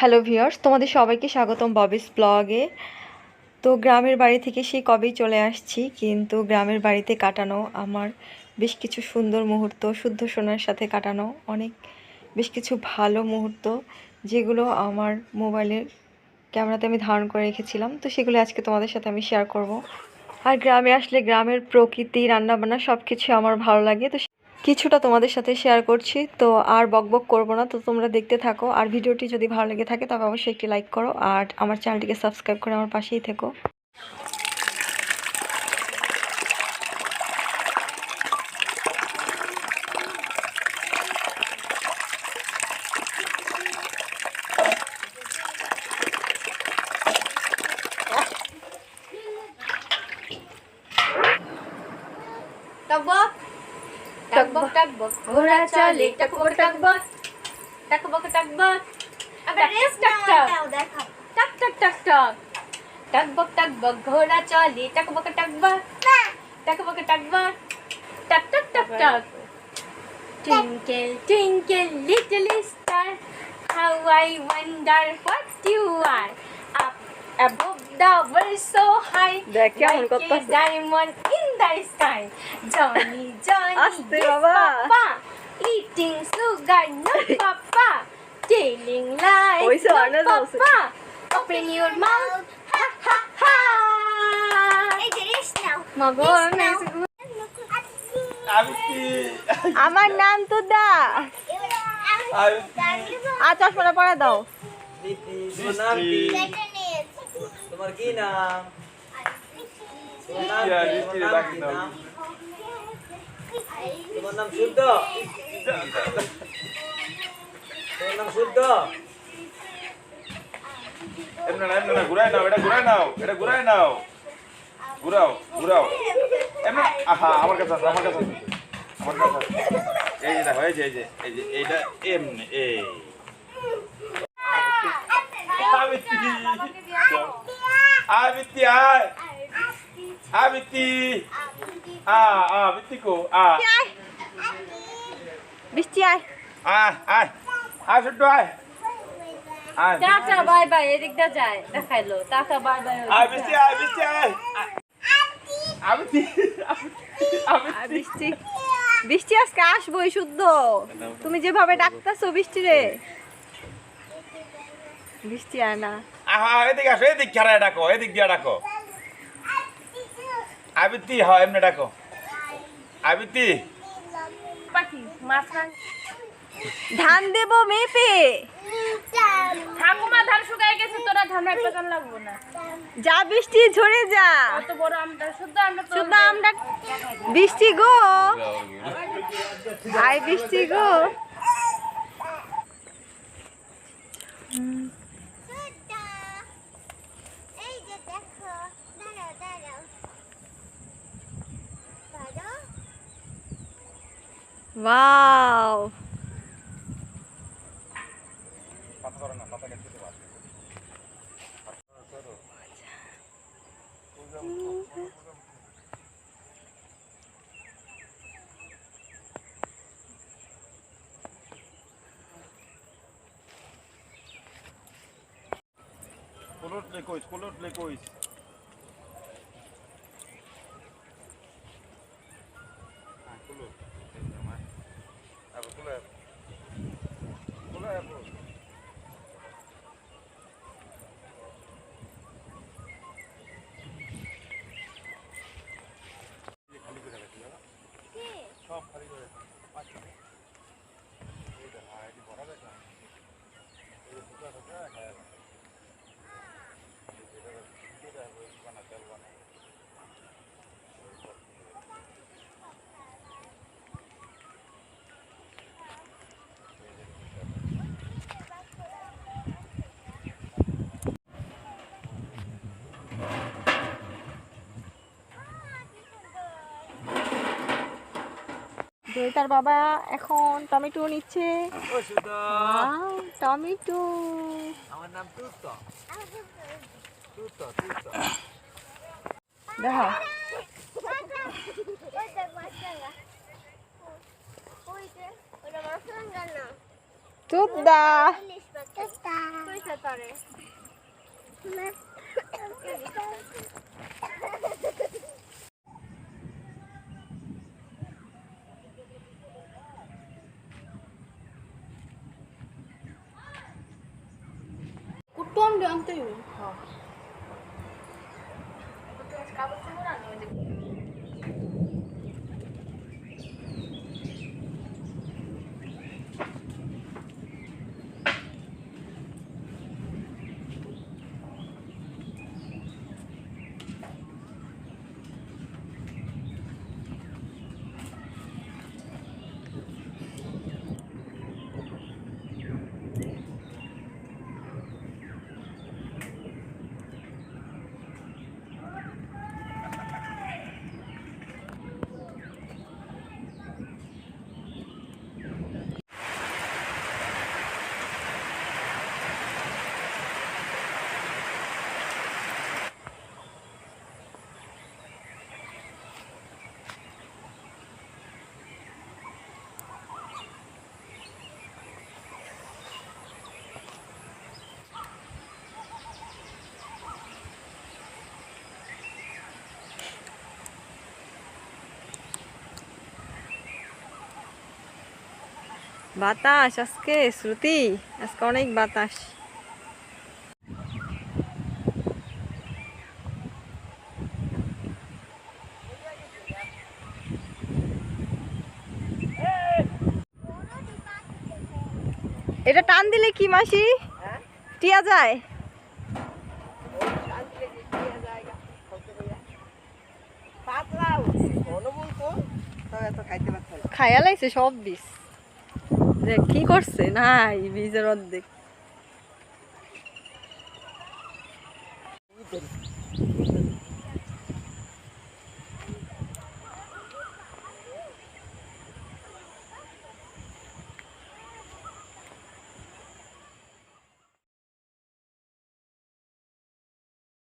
Hello viewers তোমাদের সবাইকে স্বাগতম ববিস ব্লগে তো গ্রামের বাড়ি থেকে সেই কবেই চলে আসছি, কিন্তু গ্রামের বাড়িতে কাটানো আমার বেশ কিছু সুন্দর মুহূর্ত, শুদ্ধ সোনার সাথে কাটানো অনেক বেশ কিছু ভালো মুহূর্ত, যেগুলো আমার মোবাইলের ক্যামেরাতে আমি ধারণ করে রেখেছিলাম। তো সেগুলো আজকে তোমাদের সাথে আমি শেয়ার করব। আর গ্রামে আসলে গ্রামের প্রকৃতি, রান্নাবান্না সব কিছু আমার ভালো লাগে, তো কিছুটা তোমাদের সাথে শেয়ার করছি। তো আর বকবক করব না, তো তোমরা দেখতে থাকো। আর ভিডিওটি যদি ভালো লেগে থাকে, তবে অবশ্যই একটি লাইক করো। আর আমার চ্যানেলটিকে সাবস্ক্রাইব করে আমার পাশেই থেকো। टकबक घोड़ा चले टकबक टकबक टकबक टकबक अब रेस टक टक टक टक टक टक टकबक टकबक घोड़ा चले टकबक टकबक टकबक टकबक टक टक टक टक Twinkle, twinkle, little star, how I wonder what you are. Up above the world so high, like a diamond সুন্দর স্টাইল জনি জনি বাবা ইটিং সুগার আমার নাম তো দা আর চশমাটা পড়া দাও। তোমার কি নাম? ইয়া, নাম ডাকি কি দাও। নাম? তোমার নাম শুদ্ধ তোমার নাম শুদ্ধ এমন না এমন না ঘুরাই নাও এটা ঘুরাই নাও এটা ঘুরাই নাও ঘুরাও ঘুরাও এমন আহা আমার কাছে আছে, আমার কাছে আছে। আমার কাছে আছে। এই যে দেখো এই যে এই যে এই যে এইটা এমনি এই আবিতি আবিতি আয় আ কো আ বৃষ্টি আয় আয় আয় আয় শুদ্ধ আয় আয় টাটা বাই বাই এদিক দিয়ে যায়। দেখাইলো টাটা বাই বাই আয় বৃষ্টি আয় বৃষ্টি আয় আবিতি আর বৃষ্টি বৃষ্টি আজকে আসবোই শুদ্ধ। তুমি যেভাবে ডাকতেছো বৃষ্টি রে। বৃষ্টি আয় না। এদিকে আসো এদিক খেলায় ডাকো এদিক দিয়ে ডাকো। আবিতি হয় এমনি ডাকো। আবিতি পাখি মাছখান ধান দেব মেপে। ঠাকুমা ধান শুকাই গেছে তোরা ধান একটা কান লাগবো না। যা বৃষ্টি ঝরে যা। কত বড় আমটা শুদ্ধ আমরা তো শুদ্ধ আমরা বৃষ্টি গো। আয় বৃষ্টি গো। Wow Color de cois, color de cois. Bravo. তার বাবা এখন টমেটো নিচ্ছে। টমেটো। তুদা দেখা চোদ্দা কইছে তোরে কুটুম বাতাস আজকে শ্রুতি আজকে অনেক বাতাস। এটা টান দিলে কি মাসি? টিয়া যায়। খাইয়া লাইছে সব বিষ। দেখ কি করছে? নাই বীজের অর্ধেক।